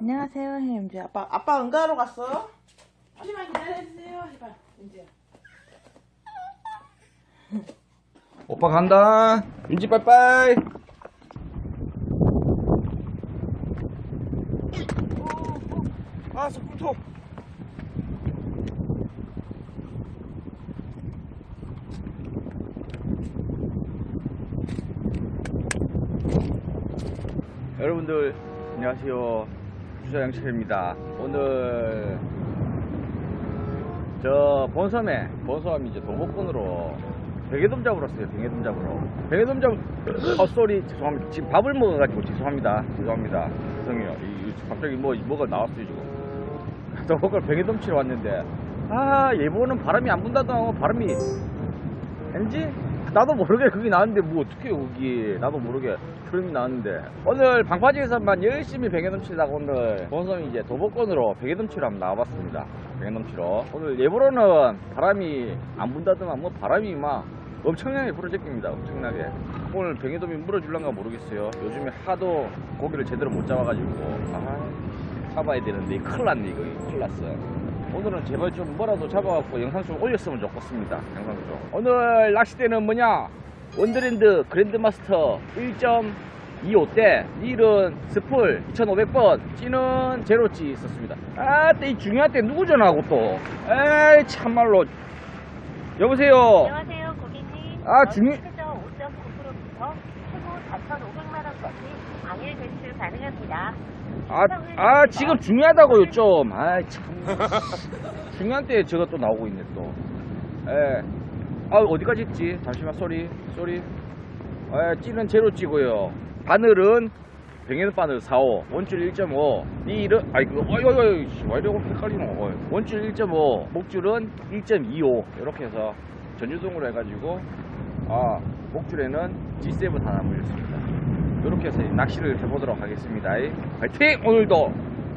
안녕하세요, 햄지 아빠. 아빠 응가하러 갔어? 잠시만 기다려주세요. 이제. 오빠 간다. 윤지 빠이빠이. 아, 스쿠터. 여러분들 안녕하세요. 주자 양철입니다. 오늘 저 본섬에 본섬 이제 도복권으로 베개돔 잡으러 왔어요. 베개돔 잡으러. 베개돔 잡. 어 쏘리 죄송합니다. 지금 밥을 먹어가지고 죄송합니다. 죄송합니다. 죄송해요. 이, 이 갑자기 뭐 뭐가 나왔어요 지금. 도복권 베개돔 치러 왔는데 아 예보는 바람이 안 분다도 하고 바람이 왠지 나도 모르게 그게 나왔는데 뭐 어떻게 여기. 나도 모르게 흐름이 나왔는데. 오늘 방파제에서만 열심히 베개돔 치다가 오늘 본섬이 이제 도복권으로 베개돔 치러 한번 나와봤습니다. 베개돔 치러. 오늘 예보로는 바람이 안 분다더만 뭐 바람이 막 엄청나게 불어제낍니다 엄청나게. 오늘 베개돔이 물어줄란가 모르겠어요. 요즘에 하도 고기를 제대로 못 잡아가지고. 아 잡아야 되는데 큰일 났네 이거. 큰일 났어 오늘은 제발 좀 뭐라도 잡아갖고 영상 좀 올렸으면 좋겠습니다. 영상 좀. 오늘 낚시대는 뭐냐? 원더랜드 그랜드마스터 1.25 때, 닐은 스풀 2500번, 찌는 제로찌 있었습니다. 아, 때 이 중요한 때 누구 전화하고 또? 에이, 참말로. 여보세요? 안녕하세요, 고객님. 아, 중요- 최저 5.9%부터 최고 4,500만 원까지 당일 배출 가능합니다. 아, 아, 지금 중요하다고요, 좀. 아이, 참. 중요한 때 저거 또 나오고 있네, 또. 예. 아, 어디까지 했지? 잠시만, 쏘리, 쏘리. 예, 찌는 제로 찌고요. 바늘은 병에는 바늘 4호, 원줄 1.5, 닐은, 아이, 그, 어이, 어이, 어이, 헷갈리노? 원줄 1.5, 목줄은 1.25. 이렇게 해서 전유동으로 해가지고, 아, 목줄에는 G7 하나 물렸습니다. 이렇게 해서 낚시를 해보도록 하겠습니다. 화이팅! 오늘도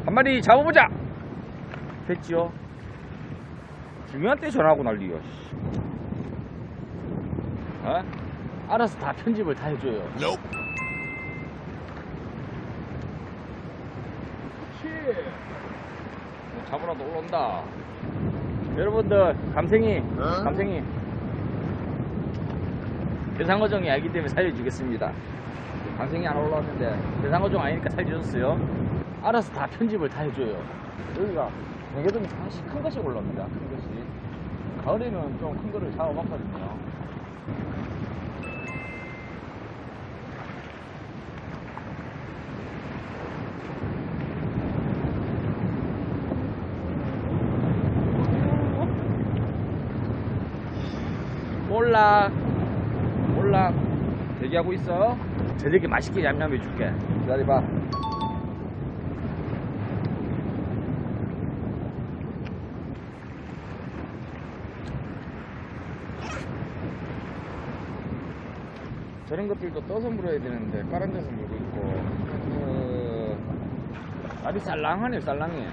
한 마리 잡아보자! 됐지요? 중요한 때 전화하고 난리요. 씨. 어? 알아서 다 편집을 다 해줘요. 뭐 잡으러도 올라온다. 여러분들 감생이, 감생이. 대상어종이 알기 때문에 살려주겠습니다. 방생이 안 올라왔는데 대상어종 아니니까 살려줬어요. 알아서 다 편집을 다 해줘요. 여기가 대게동이 하나씩 큰 것이 올라옵니다. 큰 것이. 가을에는 좀 큰 거를 잡아봤거든요. 몰라. 몰라. 대기하고 있어. 저녁에 맛있게 냠냠해 줄게. 기다려봐. 저런 것들도 떠서 물어야 되는데 데서 물고 있고 그 날이 쌀랑하네 쌀랑해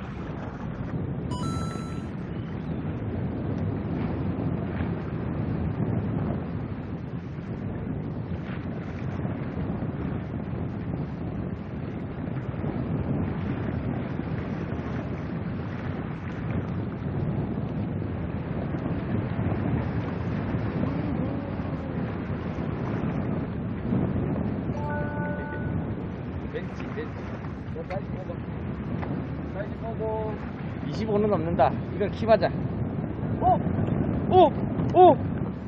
벤치 벤치 너 사이즈 먹어 사이즈 먹어 25는 넘는다 이건 킵하자 어? 어? 어?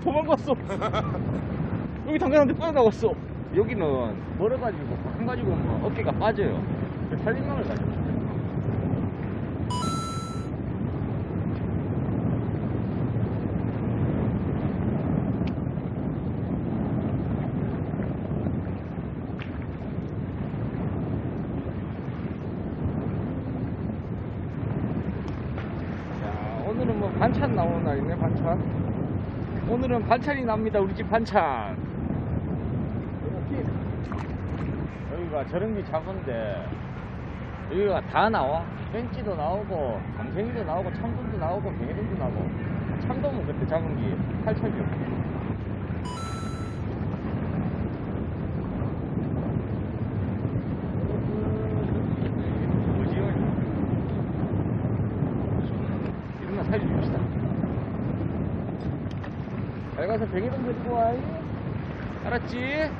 도망갔어 여기 당근한테 빠져나갔어 여기는 멀어가지고 한 가지고 뭐 어깨가 빠져요 살림망을 가지고 자, 오늘은 뭐 반찬 나오는 날이네, 반찬. 오늘은 반찬이 납니다, 우리 집 반찬. 여기가 게 작은데, 여기가 다 나와. 벤치도 나오고, 감생이도 나오고, 참돔도 나오고, 배해도 나오고. 참돔은 그때 작은 게 8천이었고. 살려줍시다. 잘 가서 뱅이동 데리고 와. 알았지?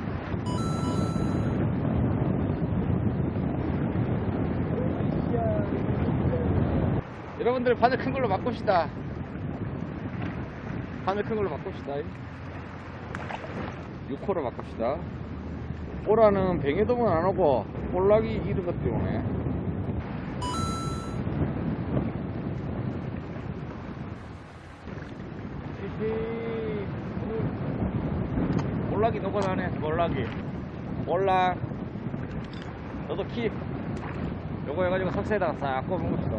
여러분들 바늘 큰 걸로 바꿉시다. 바늘 큰 걸로 바꿉시다. 6호로 바꿉시다. 오라는 뱅이동은 안 오고 볼락이 이런 것 때문에 볼락이 녹아나네. 볼락이. 볼락. 너도 킵. 요거 해가지고 석쇠에다가 싹 꼽은 것이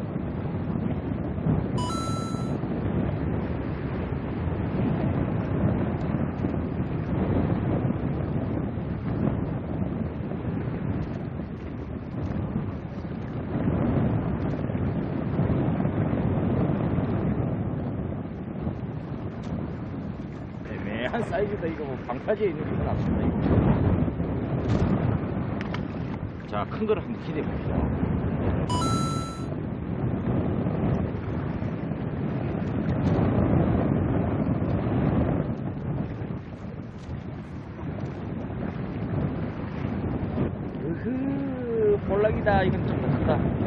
다. 애매한 사이즈다 이거 뭐 방파제에 있는 게 낫습니다 이거 자큰 거를 한번 기대해 봅시다 으흐 볼락이다 이건 좀 못한다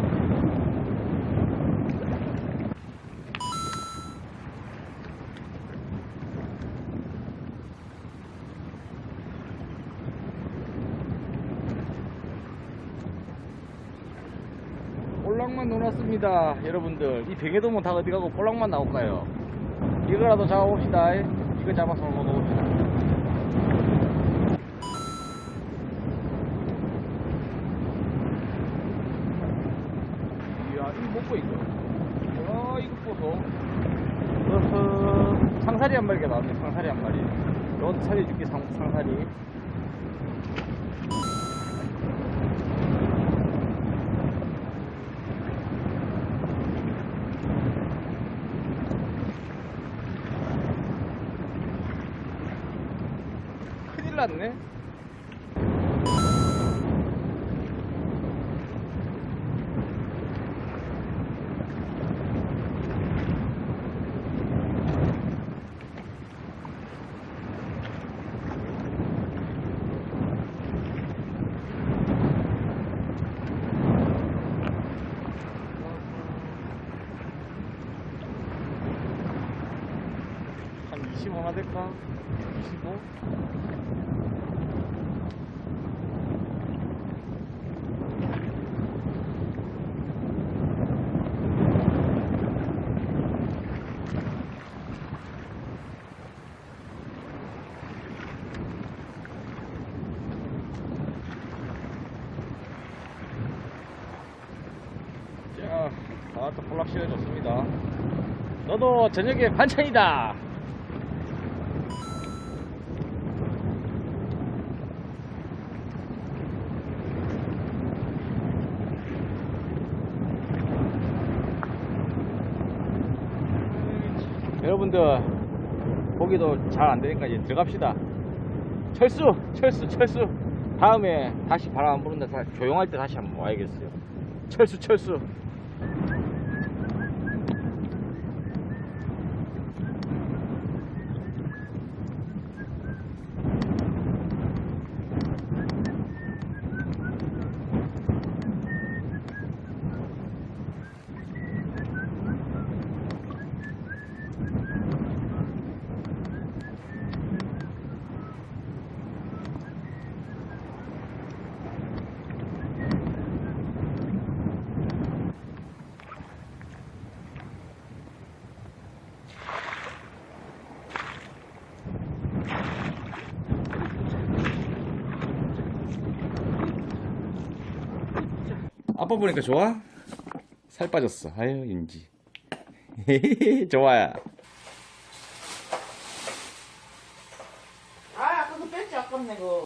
볼락만 넣어놨습니다 여러분들. 이 뱅에돔은 다 어디 가고 볼락만 나올까요? 이거라도 잡아봅시다. 이거 잡아서 먹어봅시다. 이야 이거 먹고 이거 와 이거 보소. 어허. 상사리 한 마리가 나왔네 상사리 한 마리. 넌 살려줄게 상, 상사리 큰일 났네. 한 25나 될까? 25? 자, 아또 볼락시가 좋습니다. 너도 저녁에 반찬이다. 여러분들 고기도 잘 안 되니까 이제 들어갑시다. 철수, 철수, 철수. 다음에 다시 바람 안 부는데 다 조용할 때 다시 한번 와야겠어요. 철수, 철수. 아빠 보니까 좋아? 살 빠졌어. 아유, 윤지. 좋아요. 아 아까 그 뺐지 아깝네 그거